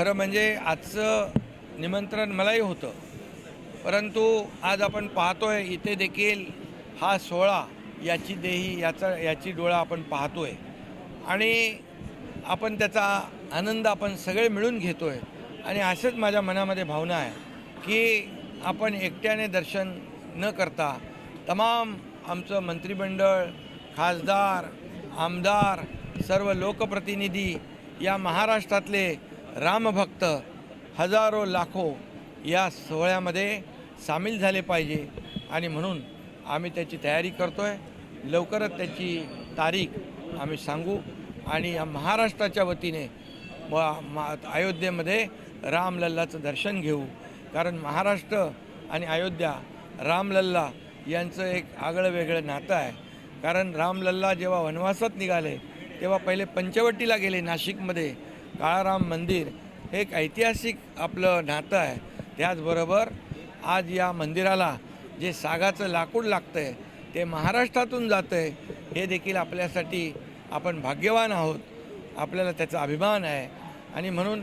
खरं म्हणजे आजचं निमंत्रण मलाही होतं. परंतु आज आपण पाहतोय इथे देखील हा सोहळा याची देही याचा याची डोळा आपण पाहतोय. आणि आपण त्याचा आनंद आपण सगळे मिळून घेतोय. आणि असंच माझ्या मनामध्ये भावना आहे की आपण एकट्याने दर्शन न करता तमाम आमचं मंत्रिमंडळ खासदार आमदार सर्व लोकप्रतिनिधी या महाराष्ट्रातले रामभक्त हजारो लाखो या सोहळ्यामध्ये सामील झाले पाहिजे. आणि म्हणून आम्ही त्याची तयारी करतो आहे लवकरच त्याची तारीख आम्ही सांगू. आणि या महाराष्ट्राच्या वतीने व मा अयोध्येमध्ये रामलल्लाचं दर्शन घेऊ. कारण महाराष्ट्र आणि अयोध्या रामलल्ला यांचं एक आगळं वेगळं नातं आहे. कारण रामलल्ला जेव्हा वनवासात निघाले तेव्हा पहिले पंचवटीला गेले नाशिकमध्ये. काळाराम मंदिर हे एक ऐतिहासिक आपलं नातं आहे. त्याचबरोबर आज या मंदिराला जे सागाचं लाकूड लागतं आहे ते महाराष्ट्रातून जातं आहे हे देखील आपल्यासाठी आपण भाग्यवान आहोत. आपल्याला त्याचा अभिमान आहे. आणि म्हणून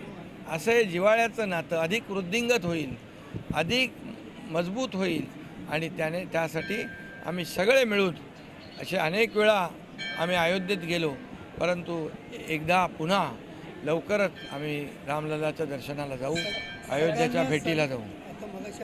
असं हे जिव्हाळ्याचं नातं अधिक वृद्धिंगत होईल अधिक मजबूत होईल. आणि त्याने त्यासाठी आम्ही सगळे मिळून असे अनेक वेळा आम्ही अयोध्येत गेलो. परंतु एकदा पुन्हा लवकरच आम्ही रामलल्लाच्या दर्शनाला जाऊ अयोध्येच्या भेटीला जाऊ.